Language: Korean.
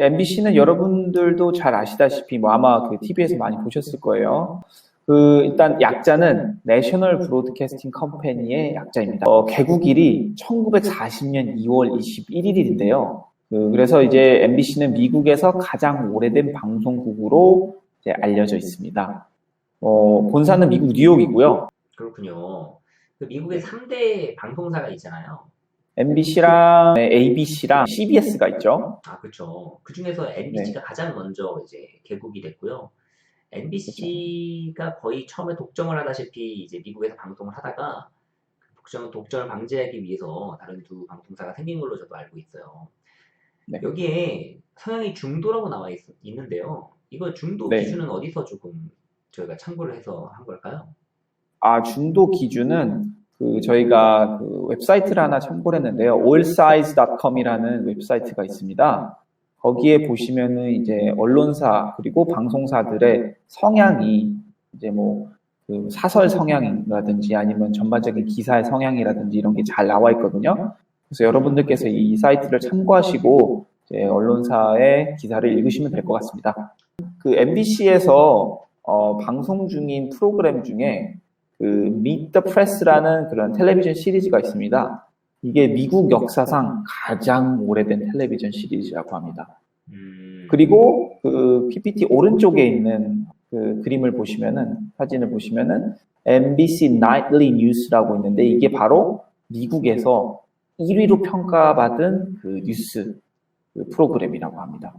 MBC는 여러분들도 잘 아시다시피 뭐 아마 그 TV에서 많이 보셨을 거예요. 그 일단 약자는 내셔널 브로드캐스팅 컴퍼니의 약자입니다. 어, 개국일이 1940년 2월 21일인데요. 그, 그래서 이제 MBC는 미국에서 가장 오래된 방송국으로 이제 알려져 있습니다. 어, 본사는 미국 뉴욕이고요. 그렇군요. 그 미국에 3대 방송사가 있잖아요. MBC랑 ABC랑 CBS가 있죠. 아, 그렇죠. 그 중에서 MBC가 가장 먼저 이제 개국이 됐고요. MBC가 거의 처음에 독점을 하다시피 이제 미국에서 방송을 하다가 독점, 독점을 방지하기 위해서 다른 두 방송사가 생긴 걸로 저도 알고 있어요. 네. 여기에 서양이 중도라고 나와 있, 는데요 이거 중도 네. 기준은 어디서 조금 저희가 참고를 해서 한 걸까요? 아, 중도 기준은 그 저희가 그 웹사이트를 하나 참고를 했는데요. allsize.com이라는 웹사이트가 있습니다. 거기에 보시면은 이제 언론사 그리고 방송사들의 성향이 이제 뭐 그 사설 성향이라든지 아니면 전반적인 기사의 성향이라든지 이런 게 잘 나와 있거든요. 그래서 여러분들께서 이 사이트를 참고하시고 이제 언론사의 기사를 읽으시면 될 것 같습니다. 그 MBC에서 어, 방송 중인 프로그램 중에 그 Meet the Press라는 그런 텔레비전 시리즈가 있습니다. 이게 미국 역사상 가장 오래된 텔레비전 시리즈라고 합니다. 음, 그리고 그 PPT 오른쪽에 있는 그 그림을 보시면은 사진을 보시면은 MBC Nightly News라고 있는데 이게 바로 미국에서 1위로 평가받은 그 뉴스 그 프로그램이라고 합니다.